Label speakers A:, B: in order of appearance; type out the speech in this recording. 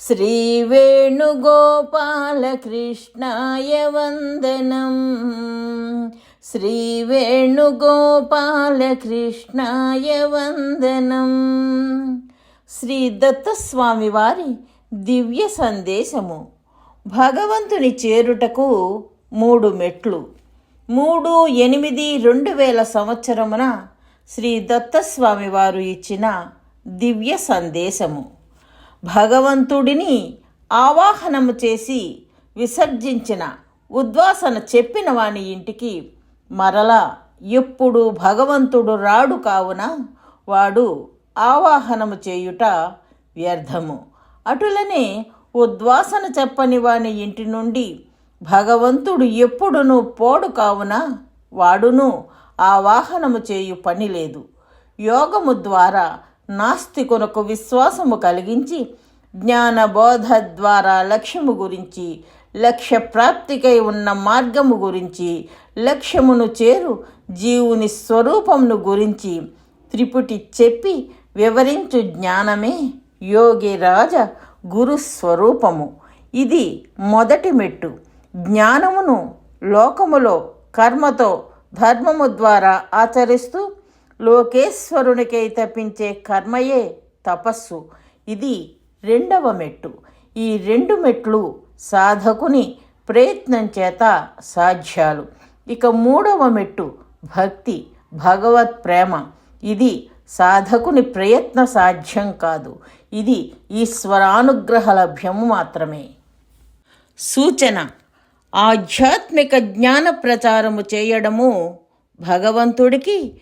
A: श्रीवेणुगोपालकृष्णाय वन्दनम् శ్రీవేణుగోపాలకృష్ణాయ వందనం శ్రీ దత్తస్వామి వారి దివ్య సందేశము భగవంతుని చేరుటకు మూడు మెట్లు మూడు ఎనిమిది రెండు వేల సంవత్సరమున శ్రీ దత్తస్వామి వారు ఇచ్చిన దివ్య సందేశము భగవంతుడిని ఆవాహనము చేసి విసర్జించిన ఉద్వాసన చెప్పిన వాని ఇంటికి మరలా ఎప్పుడు భగవంతుడు రాడు కావున వాడు ఆవాహనము చేయుట వ్యర్థము. అటులనే ఉద్వాసన చెప్పని వాని ఇంటి నుండి భగవంతుడు ఎప్పుడును పోడు కావున వాడును ఆవాహనము చేయు పని లేదు. యోగము ద్వారా నాస్తికునకు విశ్వాసము కలిగించి జ్ఞానబోధ ద్వారా లక్ష్యము గురించి లక్ష్య ప్రాప్తికై ఉన్న మార్గము గురించి లక్ష్యమును చేరు జీవుని స్వరూపమును గురించి త్రిపుటి చెప్పి వివరించు జ్ఞానమే యోగి రాజ గురు స్వరూపము. ఇది మొదటి మెట్టు. జ్ఞానమును లోకములో కర్మతో ధర్మము ద్వారా ఆచరిస్తూ లోకేశ్వరునికై తప్పించే కర్మయే తపస్సు. ఇది రెండవ మెట్టు. ఈ రెండు మెట్లు సాధకుని ప్రయత్నం చేత సాధ్యాలు. ఇక మూడవ మెట్టు భక్తి భగవత్ ప్రేమ. ఇది సాధకుని ప్రయత్న సాధ్యం కాదు. ఇది ఈశ్వరానుగ్రహ లభ్యము మాత్రమే. సూచన. ఆధ్యాత్మిక జ్ఞాన ప్రచారము చేయడము భగవంతుడికి